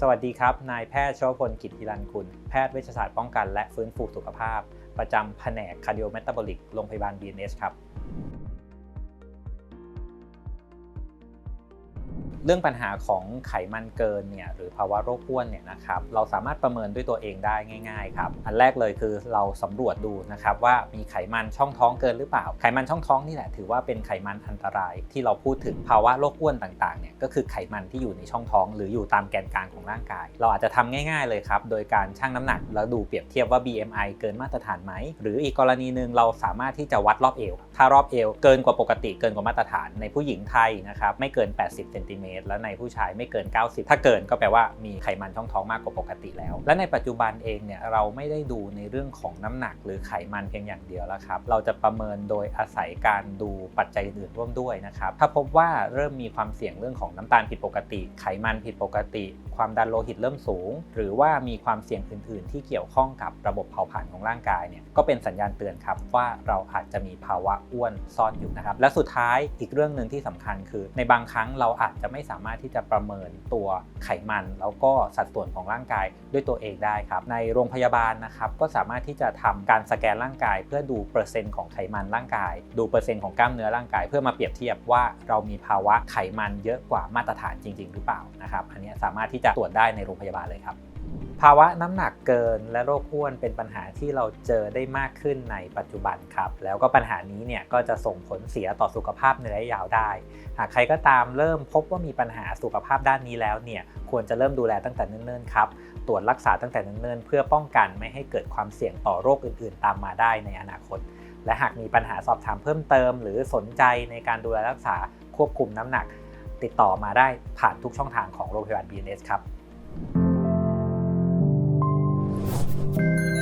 สวัสดีครับ นายแพทย์ชวพลกิจฮิรันคุลแพทย์เวชศาสตร์ป้องกันและฟื้นฟูสุขภาพ ประจำแผนกคาร์ดิโอเมตาบอลิกโรงพยาบาล BNS ครับ เรื่องปัญหาของไขมันเกินเนี่ยหรือภาวะโรคอ้วนเนี่ยนะครับเราสามารถประเมินด้วยตัวเองได้ง่ายๆครับอันแรกเลยคือเราสำรวจดูนะครับว่ามีไขมันช่องท้องเกินหรือเปล่า ไขมันช่องท้องนี่แหละถือว่าเป็นไขมันอันตราย ที่เราพูดถึงภาวะโรคอ้วนต่างๆเนี่ยก็คือไขมันที่อยู่ในช่องท้อง หรืออยู่ตามแกนกลางของร่างกาย เราอาจจะทำง่ายๆเลยครับโดยการชั่งน้ำหนักแล้วดูเปรียบเทียบว่า BMI เกินมาตรฐานไหมหรืออีกกรณีหนึ่งเราสามารถที่จะวัดรอบเอวถ้ารอบเอวเกินกว่าปกติเกินกว่ามาตรฐานในผู้หญิงไทยนะครับไม่เกิน 80เซนติเมตรและในผู้ชายไม่เกิน 90 ถ้าเกินก็แปลว่ามีไขมันช่องท้องมากกว่าปกติแล้ว และในปัจจุบันเองเนี่ยเราไม่ได้ดูในเรื่องของน้ำหนักหรือไขมันเพียงอย่างเดียวแล้วครับ เราจะประเมินโดยอาศัยการดูปัจจัยอื่นร่วมด้วยนะครับ ถ้าพบว่าเริ่มมีความเสี่ยงเรื่องของน้ำตาลผิดปกติ ไขมันผิดปกติ ความดันโลหิตเริ่มสูง หรือว่ามีความเสี่ยงอื่น ๆ ที่เกี่ยวข้องกับระบบเผาผลาญของร่างกายเนี่ยก็เป็นสัญญาณเตือนครับว่าเราอาจจะมีภาวะอ้วนซ่อนอยู่นะครับและสุดท้ายอีกเรื่องหนึ่งที่สำคัญคือ ในบางครั้งเราอาจจะไม่สามารถที่จะประเมินตัวไขมัน แล้วก็สัดส่วนของร่างกายด้วยตัวเองได้ครับ ในโรงพยาบาลนะครับก็สามารถที่จะทำการสแกนร่างกาย เพื่อดูเปอร์เซ็นต์ของไขมันร่างกาย ดูเปอร์เซ็นต์ของกล้ามเนื้อร่างกาย เพื่อมาเปรียบเทียบว่าเรามีภาวะไขมันเยอะกว่ามาตรฐานจริง ๆ หรือเปล่านะครับ อันนี้สามารถที่จะตรวจได้ในโรงพยาบาลเลยครับ ภาวะน้ำหนักเกินและโรคอ้วนเป็นปัญหาที่เราเจอได้มากขึ้นในปัจจุบันครับ แล้วก็ปัญหานี้เนี่ยก็จะส่งผลเสียต่อสุขภาพในระยะยาวได้ หากใครก็ตามเริ่มพบว่ามีปัญหาสุขภาพด้านนี้แล้วเนี่ยควรจะเริ่มดูแลตั้งแต่เนิ่นๆครับตรวจรักษาตั้งแต่เนิ่นๆเพื่อป้องกันไม่ให้เกิดความเสี่ยงต่อโรคอื่นๆ ตามมาได้ในอนาคต และหากมีปัญหาสอบถามเพิ่มเติม หรือสนใจในการดูแลรักษาควบคุมน้ำหนัก ติดต่อมาได้ผ่านทุกช่องทางของโรงพยาบาล BNS ครับ thank you